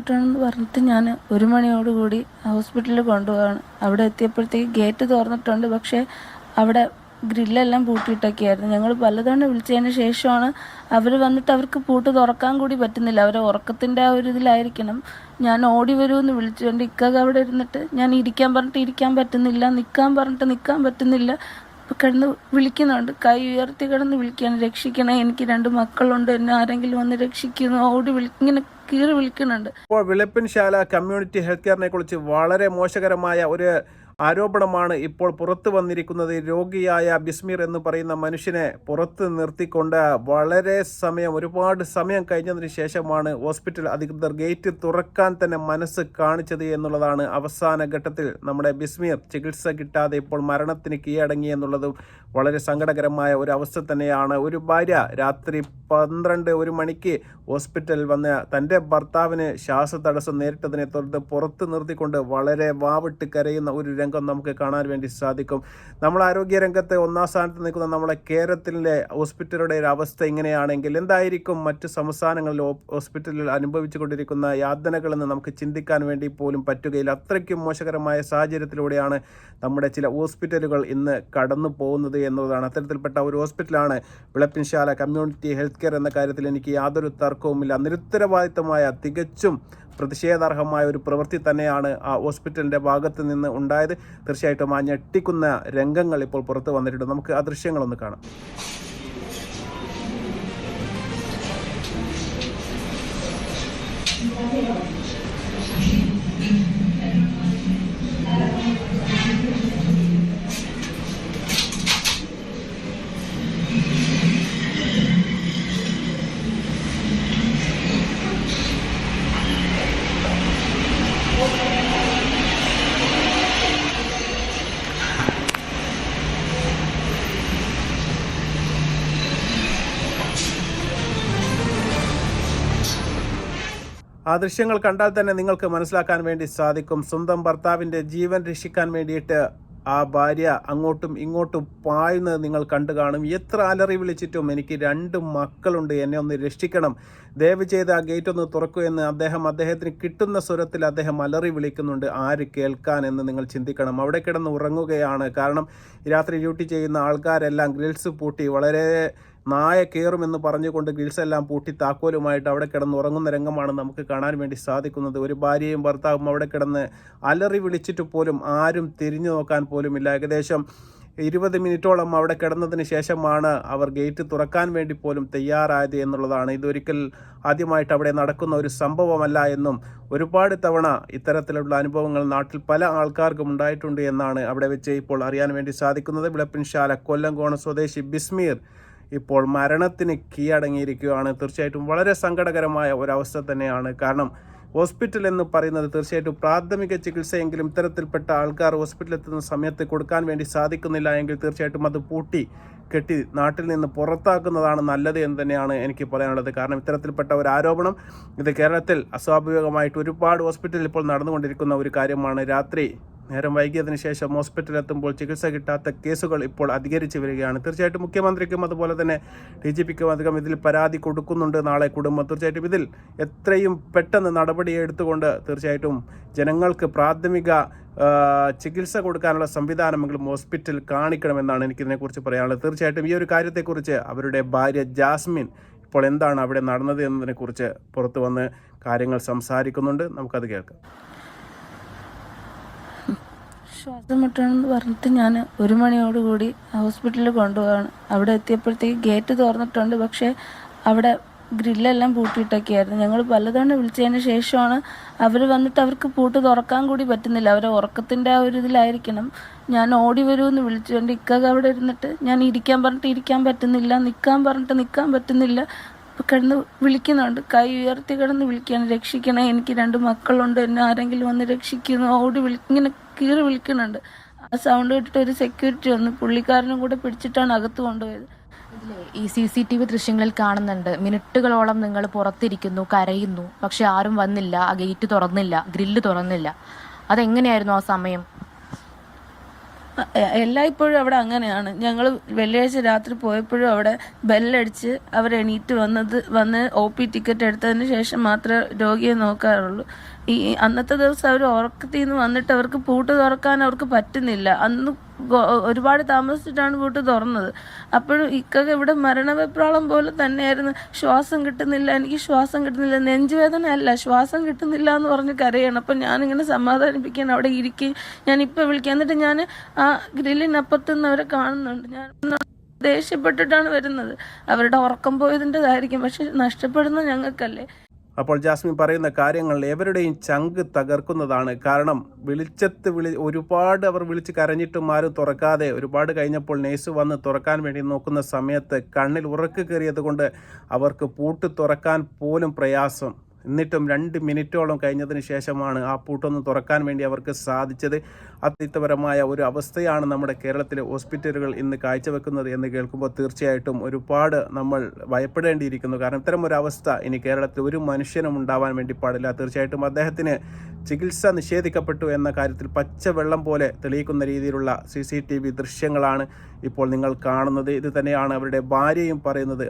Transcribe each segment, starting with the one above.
ശ്വാസം മുട്ടണമെന്ന് പറഞ്ഞിട്ട് ഞാൻ ഒരു മണിയോടുകൂടി ഹോസ്പിറ്റലിൽ കൊണ്ടുപോവാണ്. അവിടെ എത്തിയപ്പോഴത്തേക്ക് ഗേറ്റ് തുറന്നിട്ടുണ്ട്. പക്ഷേ അവിടെ ഗ്രില്ലെല്ലാം പൂട്ടിയിട്ടൊക്കെയായിരുന്നു. ഞങ്ങൾ പലതവണ വിളിച്ചതിന് ശേഷമാണ് അവർ വന്നിട്ട് അവർക്ക് പൂട്ട് തുറക്കാൻ കൂടി പറ്റുന്നില്ല. അവരെ ഉറക്കത്തിന്റെ ആ ഒരു ഇതിലായിരിക്കണം. ഞാൻ ഓടി വരുമെന്ന് വിളിച്ചുകൊണ്ട് ഇക്കക അവിടെ ഇരുന്നിട്ട് ഞാൻ ഇരിക്കാൻ പറഞ്ഞിട്ട് ഇരിക്കാൻ പറ്റുന്നില്ല നിൽക്കാൻ പറഞ്ഞിട്ട് നിൽക്കാൻ പറ്റുന്നില്ല. കിടന്ന് വിളിക്കുന്നുണ്ട്. കൈ ഉയർത്തി കിടന്ന് വിളിക്കുകയാണ്. രക്ഷിക്കണേ എനിക്ക് രണ്ട് മക്കളുണ്ട്. എന്നെ ആരെങ്കിലും വന്ന് രക്ഷിക്കുന്നു ഓടി വിളി ഇങ്ങനെ കീറി വിളിക്കുന്നുണ്ട്. ഇപ്പോൾ വിളപ്പിൻശാല കമ്മ്യൂണിറ്റി ഹെൽത്ത് കെയറിനെ കുറിച്ച് വളരെ മോശകരമായ ഒരു ആരോപണമാണ് ഇപ്പോൾ പുറത്തു വന്നിരിക്കുന്നത്. രോഗിയായ ബിസ്മീർ എന്ന് പറയുന്ന മനുഷ്യനെ പുറത്ത് നിർത്തിക്കൊണ്ട് വളരെ സമയം ഒരുപാട് സമയം കഴിഞ്ഞതിന് ശേഷമാണ് ഹോസ്പിറ്റൽ അധികൃതർ ഗേറ്റ് തുറക്കാൻ തന്നെ മനസ്സ് കാണിച്ചത് എന്നുള്ളതാണ് അവസാന ഘട്ടത്തിൽ നമ്മുടെ ബിസ്മീർ ചികിത്സ കിട്ടാതെ ഇപ്പോൾ മരണത്തിന് കീഴടങ്ങി എന്നുള്ളതും വളരെ സങ്കടകരമായ ഒരു അവസ്ഥ തന്നെയാണ്. ഒരു ഭാര്യ രാത്രി പന്ത്രണ്ട് ഒരു മണിക്ക് ഹോസ്പിറ്റലിൽ വന്ന് തന്റെ ഭർത്താവിന് ശ്വാസതടസ്സം നേരിട്ടതിനെ തുടർന്ന് പുറത്ത് നിർത്തിക്കൊണ്ട് വളരെ വാവിട്ട് കരയുന്ന ഒരു രംഗം നമുക്ക് കാണാൻ വേണ്ടി സാധിക്കും. നമ്മൾ ആരോഗ്യ രംഗത്ത് ഒന്നാം സ്ഥാനത്ത് നിൽക്കുന്ന നമ്മളെ കേരളത്തിലെ ഹോസ്പിറ്റലുടെ ഒരു അവസ്ഥ ഇങ്ങനെയാണെങ്കിൽ എന്തായിരിക്കും മറ്റ് സംസ്ഥാനങ്ങളിൽ ഹോസ്പിറ്റലിൽ അനുഭവിച്ചുകൊണ്ടിരിക്കുന്ന യാതനകളെന്ന് നമുക്ക് ചിന്തിക്കാൻ വേണ്ടി പോലും പറ്റുകയില്ല. അത്രയ്ക്കും മോശകരമായ സാഹചര്യത്തിലൂടെയാണ് നമ്മുടെ ചില ഹോസ്പിറ്റലുകൾ ഇന്ന് കടന്നു പോകുന്നത് എന്നുള്ളതാണ് അത്തരത്തിൽപ്പെട്ട ഒരു ഹോസ്പിറ്റലാണ് വിളപ്പിൻശാല കമ്മ്യൂണിറ്റി ഹെൽത്ത് കെയർ എന്ന കാര്യത്തിൽ എനിക്ക് യാതൊരു തർക്കവുമില്ല. നിരുത്തരവാദിത്തമായ തികച്ചും പ്രതിഷേധാർഹമായ ഒരു പ്രവൃത്തി തന്നെയാണ് ആ ഹോസ്പിറ്റലിന്റെ ഭാഗത്ത് നിന്ന് ഉണ്ടായത്. തീർച്ചയായിട്ടും ആ ഞെട്ടിക്കുന്ന രംഗങ്ങൾ ഇപ്പോൾ പുറത്ത് വന്നിട്ടുണ്ട്. നമുക്ക് ആ ദൃശ്യങ്ങളൊന്ന് കാണാം. ആ ദൃശ്യങ്ങൾ കണ്ടാൽ തന്നെ നിങ്ങൾക്ക് മനസ്സിലാക്കാൻ വേണ്ടി സാധിക്കും. സ്വന്തം ഭർത്താവിന്റെ ജീവൻ രക്ഷിക്കാൻ വേണ്ടിയിട്ട് ആ ഭാര്യ അങ്ങോട്ടും ഇങ്ങോട്ടും പായുന്നത് നിങ്ങൾ കണ്ടു കാണും. എത്ര അലറി വിളിച്ചിട്ടും എനിക്ക് രണ്ട് മക്കളുണ്ട് എന്നെ ഒന്ന് രക്ഷിക്കണം. ദയവ് ചെയ്ത് ആ ഗേറ്റ് ഒന്ന് തുറക്കൂ എന്ന് അദ്ദേഹം അദ്ദേഹത്തിന് കിട്ടുന്ന സ്വരത്തിൽ അദ്ദേഹം അലറി വിളിക്കുന്നുണ്ട്. ആര് കേൾക്കാൻ എന്ന് നിങ്ങൾ ചിന്തിക്കണം. അവിടെ കിടന്ന് ഉറങ്ങുകയാണ്. കാരണം രാത്രി ഡ്യൂട്ടി ചെയ്യുന്ന ആൾക്കാരെല്ലാം ഗ്രിൽസ് പൂട്ടി വളരെ നായ കയറുമെന്ന് പറഞ്ഞുകൊണ്ട് ഗിൽസെല്ലാം പൂട്ടി താക്കോലുമായിട്ട് അവിടെ കിടന്ന് ഉറങ്ങുന്ന രംഗമാണ് നമുക്ക് കാണാൻ വേണ്ടി സാധിക്കുന്നത്. ഒരു ഭാര്യയും ഭർത്താവും അവിടെ കിടന്ന് അലറി വിളിച്ചിട്ട് പോലും ആരും തിരിഞ്ഞു നോക്കാൻ പോലുമില്ല. ഏകദേശം ഇരുപത് മിനിറ്റോളം അവിടെ കിടന്നതിന് ശേഷമാണ് അവർ ഗേറ്റ് തുറക്കാൻ വേണ്ടി പോലും തയ്യാറായത് എന്നുള്ളതാണ്. ഇതൊരിക്കൽ ആദ്യമായിട്ട് അവിടെ നടക്കുന്ന ഒരു സംഭവമല്ല എന്നും ഒരുപാട് തവണ ഇത്തരത്തിലുള്ള അനുഭവങ്ങൾ നാട്ടിൽ പല ആൾക്കാർക്കും ഉണ്ടായിട്ടുണ്ട് എന്നാണ് അവിടെ വെച്ച് ഇപ്പോൾ അറിയാൻ വേണ്ടി സാധിക്കുന്നത്. വിളപ്പിൻശാല കൊല്ലംകോണ സ്വദേശി ബിസ്മീർ ഇപ്പോൾ മരണത്തിന് കീഴടങ്ങിയിരിക്കുകയാണ്. തീർച്ചയായിട്ടും വളരെ സങ്കടകരമായ ഒരവസ്ഥ തന്നെയാണ്. കാരണം ഹോസ്പിറ്റൽ എന്ന് പറയുന്നത് തീർച്ചയായിട്ടും പ്രാഥമിക ചികിത്സയെങ്കിലും ഇത്തരത്തിൽപ്പെട്ട ആൾക്കാർ ഹോസ്പിറ്റലിൽ എത്തുന്ന സമയത്ത് കൊടുക്കാൻ വേണ്ടി സാധിക്കുന്നില്ല എങ്കിൽ തീർച്ചയായിട്ടും അത് പൂട്ടി കെട്ടി നാട്ടിൽ നിന്ന് പുറത്താക്കുന്നതാണ് നല്ലത് എന്ന് തന്നെയാണ് എനിക്ക് പറയാനുള്ളത്. കാരണം ഇത്തരത്തിൽപ്പെട്ട ഒരു ആരോപണം ഇത് കേരളത്തിൽ അസ്വാഭാവികമായിട്ട് ഒരുപാട് ഹോസ്പിറ്റലിൽ ഇപ്പോൾ നടന്നുകൊണ്ടിരിക്കുന്ന ഒരു കാര്യമാണ്. രാത്രി നേരം വൈകിയതിനു ശേഷം ഹോസ്പിറ്റലിൽ എത്തുമ്പോൾ ചികിത്സ കിട്ടാത്ത കേസുകൾ ഇപ്പോൾ അധികരിച്ചു വരികയാണ്. തീർച്ചയായിട്ടും മുഖ്യമന്ത്രിക്കും അതുപോലെ തന്നെ ഡി ജി പിക്കും അധികം ഇതിൽ പരാതി കൊടുക്കുന്നുണ്ട് നാളെ കുടുംബം. തീർച്ചയായിട്ടും ഇതിൽ എത്രയും പെട്ടെന്ന് നടപടി എടുത്തുകൊണ്ട് തീർച്ചയായിട്ടും ജനങ്ങൾക്ക് പ്രാഥമിക ചികിത്സ കൊടുക്കാനുള്ള സംവിധാനമെങ്കിലും ഹോസ്പിറ്റൽ കാണിക്കണമെന്നാണ് എനിക്കിതിനെക്കുറിച്ച് പറയാനുള്ളത്. തീർച്ചയായിട്ടും ഈ ഒരു കാര്യത്തെക്കുറിച്ച് അവരുടെ ഭാര്യ ജാസ്മിൻ ഇപ്പോൾ എന്താണ് അവിടെ നടന്നത് എന്നതിനെക്കുറിച്ച് പുറത്തു വന്ന് കാര്യങ്ങൾ സംസാരിക്കുന്നുണ്ട്. നമുക്കത് കേൾക്കാം. ശ്വാസം മുട്ടണമെന്ന് പറഞ്ഞിട്ട് ഞാൻ ഒരു മണിയോടുകൂടി ഹോസ്പിറ്റലിൽ കൊണ്ടുപോവാണ്. അവിടെ എത്തിയപ്പോഴത്തേക്ക് ഗേറ്റ് തുറന്നിട്ടുണ്ട്. പക്ഷേ അവിടെ ഗ്രില്ലെല്ലാം പൂട്ടിയിട്ടൊക്കെയായിരുന്നു. ഞങ്ങൾ പലതവണ വിളിച്ചതിന് ശേഷമാണ് അവർ വന്നിട്ട് അവർക്ക് പൂട്ട് തുറക്കാൻ കൂടി പറ്റുന്നില്ല. അവരെ ഉറക്കത്തിന്റെ ആ ഒരു ഇതിലായിരിക്കണം. ഞാൻ ഓടി വരുമെന്ന് വിളിച്ചു എന്റെ ഇക്കക അവിടെ ഇരുന്നിട്ട് ഞാൻ ഇരിക്കാൻ പറഞ്ഞിട്ട് ഇരിക്കാൻ പറ്റുന്നില്ല നിൽക്കാൻ പറഞ്ഞിട്ട് നിൽക്കാൻ പറ്റുന്നില്ല. കിടന്ന് വിളിക്കുന്നുണ്ട്. കൈ ഉയർത്തി കിടന്ന് വിളിക്കുകയാണ്. രക്ഷിക്കണേ എനിക്ക് രണ്ട് മക്കളുണ്ട്. എന്നെ ആരെങ്കിലും വന്ന് രക്ഷിക്കുന്നു. ഓടി വിളി ഇങ്ങനെ കീറി വിളിക്കുന്നുണ്ട്. ആ സൗണ്ട് കേട്ടിട്ട് ഒരു സെക്യൂരിറ്റി വന്നു. പുള്ളിക്കാരനും കൂടെ പിടിച്ചിട്ടാണ് അകത്ത് കൊണ്ടുപോയത്. ഈ സി സി ടി വി ദൃശ്യങ്ങളിൽ കാണുന്നുണ്ട്. മിനിറ്റുകളോളം നിങ്ങൾ പുറത്തിരിക്കുന്നു കരയുന്നു. പക്ഷെ ആരും വന്നില്ല. ആ ഗേറ്റ് തുറന്നില്ല. ഗ്രില്ല് തുറന്നില്ല. അതെങ്ങനെയായിരുന്നു ആ സമയം? എല്ലായ്പ്പോഴും അവിടെ അങ്ങനെയാണ്. ഞങ്ങൾ വെള്ളിയാഴ്ച രാത്രി പോയപ്പോഴും അവിടെ ബെല്ലടിച്ച് അവരെണീറ്റ് വന്നത് വന്ന് ഒ പി ടിക്കറ്റ് എടുത്തതിന് ശേഷം മാത്രമേ രോഗിയെ നോക്കാറുള്ളൂ. ഈ അന്നത്തെ ദിവസം അവർ ഉറക്കത്തിൽ നിന്ന് വന്നിട്ട് അവർക്ക് പൂട്ട് തുറക്കാൻ അവർക്ക് പറ്റുന്നില്ല. അന്ന് ഒരുപാട് താമസിച്ചിട്ടാണ് പൂട്ട് തുറന്നത്. അപ്പോഴും ഇക്കൊക്കെ ഇവിടെ മരണവെപ്രാളം പോലെ തന്നെയായിരുന്നു. ശ്വാസം കിട്ടുന്നില്ല. എനിക്ക് ശ്വാസം കിട്ടുന്നില്ല. നെഞ്ചുവേദന അല്ല ശ്വാസം കിട്ടുന്നില്ല എന്ന് പറഞ്ഞ് കരയാണ്. അപ്പം ഞാനിങ്ങനെ സമാധാനിപ്പിക്കാൻ അവിടെ ഇരിക്കുകയും ഞാൻ ഇപ്പം വിളിക്കുക എന്നിട്ട് ഞാൻ ആ ഗ്രില്ലിനപ്പുറത്ത് നിന്ന് അവരെ കാണുന്നുണ്ട്. ഞാൻ ദേഷ്യപ്പെട്ടിട്ടാണ് വരുന്നത്. അവരുടെ ഉറക്കം പോയതിന്റെതായിരിക്കും. പക്ഷെ നഷ്ടപ്പെടുന്ന ഞങ്ങൾക്കല്ലേ. അപ്പോൾ ജാസ്മിൻ പറയുന്ന കാര്യങ്ങൾ എവരുടെയും ചങ്ക് തകർക്കുന്നതാണ്. കാരണം വിളിച്ചത്ത് വിളി ഒരുപാട് അവർ വിളിച്ച് കരഞ്ഞിട്ടും ആരും തുറക്കാതെ ഒരുപാട് കഴിഞ്ഞപ്പോൾ നേഴ്സ് വന്ന് തുറക്കാൻ വേണ്ടി നോക്കുന്ന സമയത്ത് കണ്ണിൽ ഉറക്ക് കയറിയത് കൊണ്ട് അവർക്ക് പൂട്ട് തുറക്കാൻ പോലും പ്രയാസം. എന്നിട്ടും രണ്ട് മിനിറ്റോളം കഴിഞ്ഞതിന് ശേഷമാണ് ആ പൂട്ടൊന്ന് തുറക്കാൻ വേണ്ടി അവർക്ക് സാധിച്ചത്. അത്യന്തപരമായ ഒരു അവസ്ഥയാണ് നമ്മുടെ കേരളത്തിലെ ഹോസ്പിറ്റലുകൾ ഇന്ന് കാഴ്ചവെക്കുന്നത് എന്ന് കേൾക്കുമ്പോൾ തീർച്ചയായിട്ടും ഒരുപാട് നമ്മൾ ഭയപ്പെടേണ്ടിയിരിക്കുന്നു. കാരണം ഇത്തരം ഒരു അവസ്ഥ ഇനി കേരളത്തിൽ ഒരു മനുഷ്യനും ഉണ്ടാവാൻ വേണ്ടി പാടില്ല. തീർച്ചയായിട്ടും അദ്ദേഹത്തിന് ചികിത്സ നിഷേധിക്കപ്പെട്ടു എന്ന കാര്യത്തിൽ പച്ചവെള്ളം പോലെ തെളിയിക്കുന്ന രീതിയിലുള്ള സി സി ടി വി ദൃശ്യങ്ങളാണ് ഇപ്പോൾ നിങ്ങൾ കാണുന്നത്. ഇത് തന്നെയാണ് അവരുടെ ഭാര്യയും പറയുന്നത്.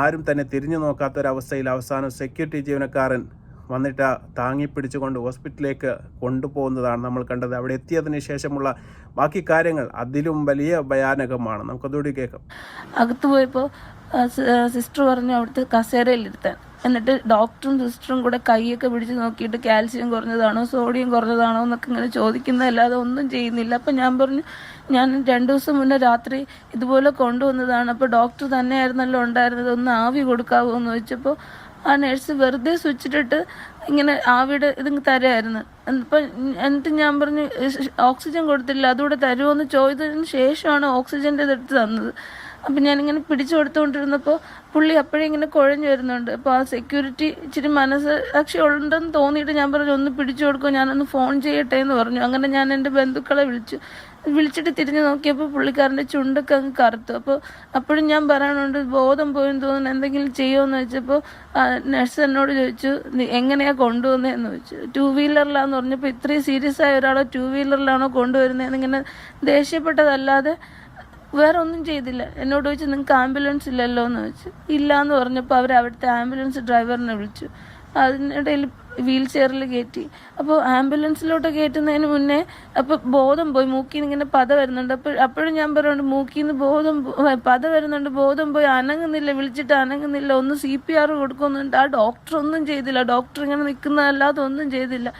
ആരും തന്നെ തിരിഞ്ഞു നോക്കാത്തൊരവസ്ഥയിൽ അവസാനം സെക്യൂരിറ്റി ജീവനക്കാരൻ വന്നിട്ട് താങ്ങി പിടിച്ചുകൊണ്ട് ഹോസ്പിറ്റലിലേക്ക് കൊണ്ടുപോകുന്നതാണ് നമ്മൾ കണ്ടത്. അവിടെ എത്തിയതിന് ശേഷമുള്ള ബാക്കി കാര്യങ്ങൾ അതിലും വലിയ ഭയാനകമാണ്. നമുക്കതോടി കേൾക്കാം. അകത്ത് പോയപ്പോൾ സിസ്റ്റർ പറഞ്ഞു അവിടുത്തെ കസേരയിലിരുത്താൻ എന്നിട്ട് ഡോക്ടറും സിസ്റ്ററും കൂടെ കൈയൊക്കെ പിടിച്ച് നോക്കിയിട്ട് കാൽസ്യം കുറഞ്ഞതാണോ സോഡിയം കുറഞ്ഞതാണോ എന്നൊക്കെ ഇങ്ങനെ ചോദിക്കുന്നതല്ലാതെ ഒന്നും ചെയ്യുന്നില്ല. അപ്പം ഞാൻ പറഞ്ഞു ഞാൻ രണ്ടു ദിവസം മുന്നേ രാത്രി ഇതുപോലെ കൊണ്ടുവന്നതാണ്. അപ്പോൾ ഡോക്ടർ തന്നെയായിരുന്നല്ലോ ഉണ്ടായിരുന്നത് ഒന്ന് ആവി കൊടുക്കാവോ എന്ന് ചോദിച്ചപ്പോൾ ആ നഴ്സ് വെറുതെ സ്വിച്ചിട്ടിട്ട് ഇങ്ങനെ ആവിയുടെ ഇത് തരായിരുന്നു. അപ്പം എന്നിട്ട് ഞാൻ പറഞ്ഞു ഓക്സിജൻ കൊടുത്തില്ല അതുകൂടെ തരുമോ എന്ന് ചോദിച്ചതിന് ശേഷമാണ് ഓക്സിജന്റെ ഇതെടുത്ത് തന്നത്. അപ്പം ഞാനിങ്ങനെ പിടിച്ചു കൊടുത്തുകൊണ്ടിരുന്നപ്പോൾ പുള്ളി അപ്പോഴേ ഇങ്ങനെ കുഴഞ്ഞു വരുന്നുണ്ട്. അപ്പോൾ ആ സെക്യൂരിറ്റി ഇച്ചിരി മനസ്സാക്ഷി ഉണ്ടെന്ന് തോന്നിയിട്ട് ഞാൻ പറഞ്ഞു ഒന്ന് പിടിച്ചു കൊടുക്കുമോ ഞാനൊന്ന് ഫോൺ ചെയ്യട്ടെ എന്ന് പറഞ്ഞു. അങ്ങനെ ഞാൻ എന്റെ ബന്ധുക്കളെ വിളിച്ചു. വിളിച്ചിട്ട് തിരിഞ്ഞു നോക്കിയപ്പോൾ പുള്ളിക്കാരന്റെ ചുണ്ടൊക്കെ അങ്ങ് കറുത്തു. അപ്പോൾ അപ്പോഴും ഞാൻ പറയാനുണ്ട് ബോധം പോയെന്ന് തോന്നുന്നു. എന്തെങ്കിലും ചെയ്യുമെന്ന് വെച്ചപ്പോൾ നഴ്സ് എന്നോട് ചോദിച്ചു എങ്ങനെയാണ് എങ്ങനെയാ കൊണ്ടുവന്നതെന്ന് ചോദിച്ചു. ടു വീലറിലാന്ന് പറഞ്ഞപ്പോൾ ഇത്രയും സീരിയസ് ആയ ഒരാളെ ടു വീലറിലാണോ കൊണ്ടുവരുന്നതെന്ന് ഇങ്ങനെ ദേഷ്യപ്പെട്ടതല്ലാതെ വേറെ ഒന്നും ചെയ്തില്ല. എന്നോട് ചോദിച്ചു നിങ്ങൾക്ക് ആംബുലൻസ് ഇല്ലല്ലോ എന്ന് ചോദിച്ചു. ഇല്ല എന്ന് പറഞ്ഞപ്പോൾ അവർ അവിടുത്തെ ആംബുലൻസ് ഡ്രൈവറിനെ വിളിച്ചു. അതിനിടയിൽ വീൽ ചെയറിൽ കയറ്റി. അപ്പോൾ ആംബുലൻസിലോട്ട് കയറ്റുന്നതിന് മുന്നേ അപ്പോൾ ബോധം പോയി. മൂക്കിൽ നിന്ന് ഇങ്ങനെ പത വരുന്നുണ്ട്. അപ്പോൾ അപ്പോഴും ഞാൻ പറയുന്നുണ്ട് മൂക്കിന്ന് ബോധം പത വരുന്നുണ്ട് ബോധം പോയി. അനങ്ങുന്നില്ല വിളിച്ചിട്ട് അനങ്ങുന്നില്ല. ഒന്ന് സി പി ആർ കൊടുക്കുന്നുണ്ട്. ആ ഡോക്ടർ ഒന്നും ചെയ്തില്ല. ഡോക്ടർ ഇങ്ങനെ നിൽക്കുന്നതല്ലാതെ ഒന്നും ചെയ്തില്ല.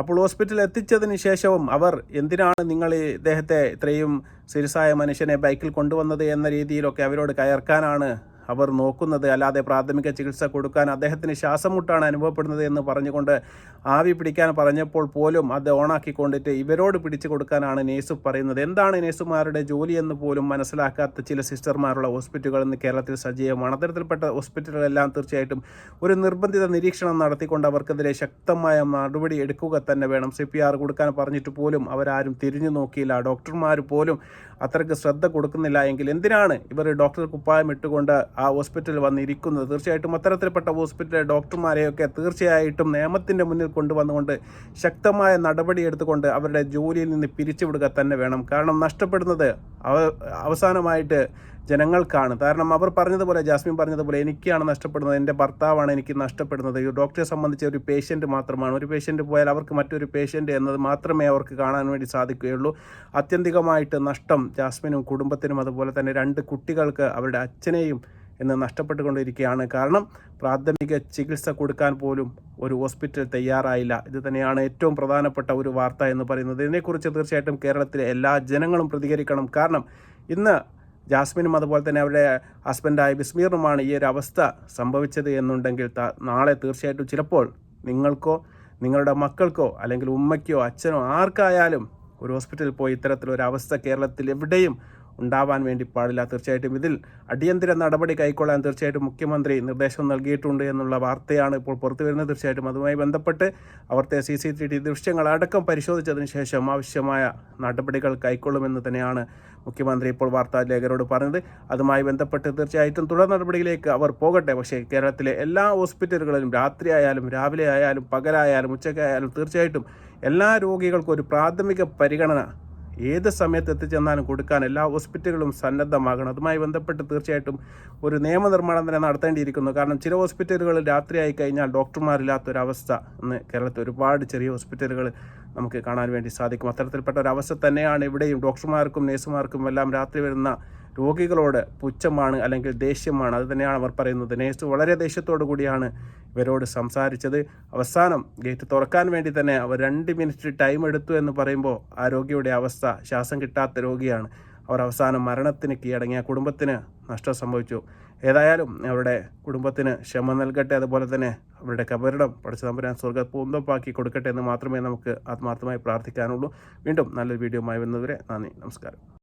അപ്പോൾ ഹോസ്പിറ്റലിൽ എത്തിച്ചതിന് ശേഷവും അവർ എന്തിനാണ് നിങ്ങൾ ഇദ്ദേഹത്തെ ഇത്രയും സിരിസായ മനുഷ്യനെ ബൈക്കിൽ കൊണ്ടുവന്നത് എന്ന രീതിയിലൊക്കെ അവരോട് കയർക്കാനാണ് അവർ നോക്കുന്നത് അല്ലാതെ പ്രാഥമിക ചികിത്സ കൊടുക്കാൻ അദ്ദേഹത്തിന് ശ്വാസമുട്ടാണ് അനുഭവപ്പെടുന്നത് എന്ന് പറഞ്ഞുകൊണ്ട് ആവി പിടിക്കാൻ പറഞ്ഞപ്പോൾ പോലും അത് ഓണാക്കിക്കൊണ്ടിട്ട് ഇവരോട് പിടിച്ചു കൊടുക്കാനാണ് നേഴ്സ് പറയുന്നത്. എന്താണ് നേഴ്സുമാരുടെ ജോലി എന്ന് പോലും മനസ്സിലാക്കാത്ത ചില സിസ്റ്റർമാരുള്ള ഹോസ്പിറ്റലുകൾ ഇന്ന് കേരളത്തിൽ സജീവമാണ്. അത്തരത്തിൽപ്പെട്ട ഹോസ്പിറ്റലുകളെല്ലാം തീർച്ചയായിട്ടും ഒരു നിർബന്ധിത നിരീക്ഷണം നടത്തിക്കൊണ്ട് അവർക്കെതിരെ ശക്തമായ നടപടി എടുക്കുക തന്നെ വേണം. സി പി ആർ കൊടുക്കാൻ പറഞ്ഞിട്ട് പോലും അവരാരും തിരിഞ്ഞു നോക്കിയില്ല. ഡോക്ടർമാർ പോലും അത്രയ്ക്ക് ശ്രദ്ധ കൊടുക്കുന്നില്ല എങ്കിൽ എന്തിനാണ് ഇവർ ഡോക്ടർ കുപ്പായം ഇട്ടുകൊണ്ട് ആ ഹോസ്പിറ്റലിൽ വന്നിരിക്കുന്നത്. തീർച്ചയായിട്ടും അത്തരത്തിൽപ്പെട്ട ഹോസ്പിറ്റലിലെ ഡോക്ടർമാരെയൊക്കെ തീർച്ചയായിട്ടും നിയമത്തിന്റെ മുന്നിൽ കൊണ്ടുവന്നുകൊണ്ട് ശക്തമായ നടപടി എടുത്തുകൊണ്ട് അവരുടെ ജോലിയിൽ നിന്ന് പിരിച്ചുവിടുക തന്നെ വേണം. കാരണം നഷ്ടപ്പെടുന്നത് അവ അവസാനമായിട്ട് ജനങ്ങൾക്കാണ്. കാരണം അവർ പറഞ്ഞതുപോലെ ജാസ്മിൻ പറഞ്ഞതുപോലെ എനിക്കാണ് നഷ്ടപ്പെടുന്നത്. എന്റെ ഭർത്താവാണ് എനിക്ക് നഷ്ടപ്പെടുന്നത്. ഈ ഡോക്ടറെ സംബന്ധിച്ച ഒരു പേഷ്യന്റ് മാത്രമാണ്. ഒരു പേഷ്യന്റ് പോയാൽ അവർക്ക് മറ്റൊരു പേഷ്യന്റ് എന്നത് മാത്രമേ അവർക്ക് കാണാൻ വേണ്ടി സാധിക്കുകയുള്ളൂ. അത്യന്തികമായിട്ട് നഷ്ടം ജാസ്മിനും കുടുംബത്തിനും അതുപോലെ തന്നെ രണ്ട് കുട്ടികൾക്ക് അവരുടെ അച്ഛനെയും ഇന്ന് നഷ്ടപ്പെട്ടുകൊണ്ടിരിക്കുകയാണ്. കാരണം പ്രാഥമിക ചികിത്സ കൊടുക്കാൻ പോലും ഒരു ഹോസ്പിറ്റൽ തയ്യാറായില്ല. ഇത് തന്നെയാണ് ഏറ്റവും പ്രധാനപ്പെട്ട ഒരു വാർത്ത എന്ന് പറയുന്നത്. ഇതിനെക്കുറിച്ച് തീർച്ചയായിട്ടും കേരളത്തിലെ എല്ലാ ജനങ്ങളും പ്രതികരിക്കണം. കാരണം ഇന്ന് ജാസ്മിനും അതുപോലെ തന്നെ അവരുടെ ഹസ്ബൻഡായ ബിസ്മീറിനുമാണ് ഈ ഒരു അവസ്ഥ സംഭവിച്ചത് എന്നുണ്ടെങ്കിൽ നാളെ തീർച്ചയായിട്ടും ചിലപ്പോൾ നിങ്ങൾക്കോ നിങ്ങളുടെ മക്കൾക്കോ അല്ലെങ്കിൽ ഉമ്മയ്ക്കോ അച്ഛനോ ആർക്കായാലും ഒരു ഹോസ്പിറ്റലിൽ പോയി ഇത്തരത്തിലൊരു അവസ്ഥ കേരളത്തിൽ എവിടെയും ഉണ്ടാവാൻ വേണ്ടി പാടില്ല. തീർച്ചയായിട്ടും ഇതിൽ അടിയന്തര നടപടി കൈക്കൊള്ളാൻ തീർച്ചയായിട്ടും മുഖ്യമന്ത്രി നിർദ്ദേശം നൽകിയിട്ടുണ്ട് എന്നുള്ള വാർത്തയാണ് ഇപ്പോൾ പുറത്തു വരുന്നത്. തീർച്ചയായിട്ടും അതുമായി ബന്ധപ്പെട്ട് അവിടുത്തെ സി സി ടി വി ദൃശ്യങ്ങൾ അടക്കം പരിശോധിച്ചതിന് ശേഷം ആവശ്യമായ നടപടികൾ കൈക്കൊള്ളുമെന്ന് തന്നെയാണ് മുഖ്യമന്ത്രി ഇപ്പോൾ വാർത്താ ലേഖകരോട് പറഞ്ഞത്. അതുമായി ബന്ധപ്പെട്ട് തീർച്ചയായിട്ടും തുടർ നടപടിയിലേക്ക് അവർ പോകട്ടെ. പക്ഷേ കേരളത്തിലെ എല്ലാ ഹോസ്പിറ്റലുകളിലും രാത്രി ആയാലും രാവിലെ ആയാലും പകലായാലും ഉച്ചയ്ക്കായാലും തീർച്ചയായിട്ടും എല്ലാ രോഗികൾക്കും ഒരു പ്രാഥമിക പരിഗണന ഏത് സമയത്ത് എത്തിച്ചെന്നാലും കൊടുക്കാൻ എല്ലാ ഹോസ്പിറ്റലുകളും സന്നദ്ധമാകണം. അതുമായി ബന്ധപ്പെട്ട് തീർച്ചയായിട്ടും ഒരു നിയമനിർമ്മാണം തന്നെ നടത്തേണ്ടിയിരിക്കുന്നു. കാരണം ചില ഹോസ്പിറ്റലുകൾ രാത്രിയായി കഴിഞ്ഞാൽ ഡോക്ടർമാരില്ലാത്തൊരവസ്ഥ ഇന്ന് കേരളത്തിൽ ഒരുപാട് ചെറിയ ഹോസ്പിറ്റലുകൾ നമുക്ക് കാണാൻ വേണ്ടി സാധിക്കും. അത്തരത്തിൽപ്പെട്ട ഒരു അവസ്ഥ തന്നെയാണ് ഇവിടെയും ഡോക്ടർമാർക്കും നേഴ്സുമാർക്കും എല്ലാം രാത്രി വരുന്ന രോഗികളോട് പുച്ഛമാണ് അല്ലെങ്കിൽ ദേഷ്യമാണ്. അത് തന്നെയാണ് അവർ പറയുന്നത്. നേഴ്സ് വളരെ ദേഷ്യത്തോടു കൂടിയാണ് ഇവരോട് സംസാരിച്ചത്. അവസാനം ഗേറ്റ് തുറക്കാൻ വേണ്ടി തന്നെ അവർ രണ്ട് മിനിറ്റ് ടൈം എടുത്തു എന്ന് പറയുമ്പോൾ ആ രോഗിയുടെ അവസ്ഥ ശ്വാസം കിട്ടാത്ത രോഗിയാണ്. അവർ അവസാനം മരണത്തിന് കീഴടങ്ങിയ കുടുംബത്തിന് നഷ്ടം സംഭവിച്ചു. ഏതായാലും അവരുടെ കുടുംബത്തിന് ക്ഷമ നൽകട്ടെ. അതുപോലെ തന്നെ അവരുടെ കബറിടം പഠിച്ച തമ്പുരാൻ സ്വർഗ പൂന്തോപ്പാക്കി കൊടുക്കട്ടെ എന്ന് മാത്രമേ നമുക്ക് ആത്മാർത്ഥമായി പ്രാർത്ഥിക്കാനുള്ളൂ. വീണ്ടും നല്ലൊരു വീഡിയോ ആയി വന്നവരെ നന്ദി. നമസ്കാരം.